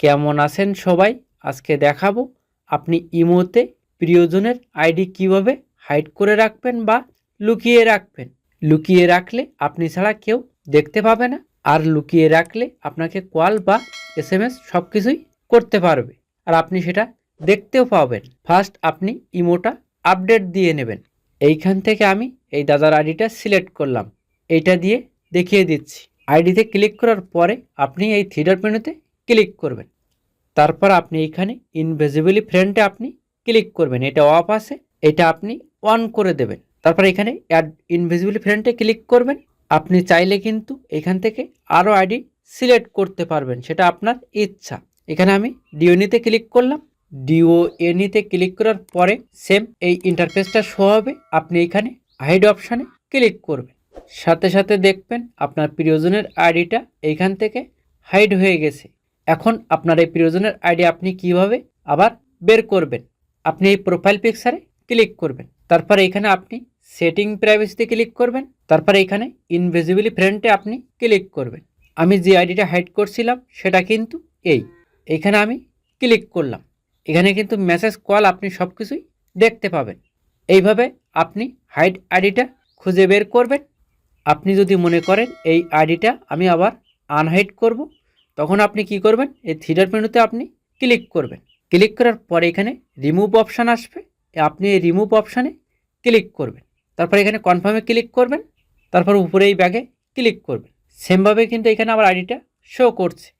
কেমন আছেন সবাই? আজকে দেখাবো আপনি ইমোতে প্রিয়জনের আইডি কীভাবে হাইড করে রাখবেন বা লুকিয়ে রাখবেন। লুকিয়ে রাখলে আপনি ছাড়া কেউ দেখতে পাবে না। আর লুকিয়ে রাখলে আপনাকে কল বা এস এম এস সব কিছুই করতে পারবে। আর আপনি সেটা দেখতেও পাবেন। ফার্স্ট আপনি ইমোটা আপডেট দিয়ে নেবেন। এইখান থেকে আমি এই দাদার আইডিটা সিলেক্ট করলাম। এইটা দিয়ে দেখিয়ে দিচ্ছি। আইডিতে ক্লিক করার পরে আপনি এই থিয়েটার মেনুতে ক্লিক করবেন। তারপর আপনি এইখানে ইনভিজিবলি ফ্রেন্ডে আপনি ক্লিক করবেন। এটা অফ আছে, এটা আপনি অন করে দেবেন। তারপর এখানে অ্যাড ইনভিজিবলি ফ্রেন্ডে ক্লিক করবেন। আপনি চাইলে কিন্তু এখান থেকে আরও আইডি সিলেক্ট করতে পারবেন, সেটা আপনার ইচ্ছা। এখানে আমি ডিওনিতে ক্লিক করলাম। ডিও এনিতে ক্লিক করার পরে সেম এই ইন্টারফেসটা শো হবে। আপনি এখানে হাইড অপশানে ক্লিক করবেন। সাথে সাথে দেখবেন আপনার প্রিয়জনের আইডিটা এইখান থেকে হাইড হয়ে গেছে। এখন আপনার এই প্রিয়জনের আইডি আপনি কীভাবে আবার বের করবেন? আপনি এই প্রোফাইল পিকচারে ক্লিক করবেন। তারপর এখানে আপনি সেটিং প্রাইভেসিতে ক্লিক করবেন। তারপর এখানে ইনভিজিবলি ফ্রেন্ডে আপনি ক্লিক করবেন। আমি যে আইডিটা হাইড করছিলাম সেটা কিন্তু এই। এখানে আমি ক্লিক করলাম। এখানে কিন্তু মেসেজ কল আপনি সব কিছুই দেখতে পাবেন। এইভাবে আপনি হাইড আইডিটা খুঁজে বের করবেন। আপনি যদি মনে করেন এই আইডিটা আমি আবার আনহাইড করব তখন আপনি কি করবেন? এই থিয়েটার মেনুতে আপনি ক্লিক করবেন। ক্লিক করার পরে এখানে রিমুভ অপশান আসবে। আপনি এই রিমুভ অপশানে ক্লিক করবেন। তারপর এখানে কনফার্মে ক্লিক করবেন। তারপর উপরে এই ব্যাগে ক্লিক করবেন। সেমভাবে কিন্তু এখানে আমার আইডিটা শো করছে।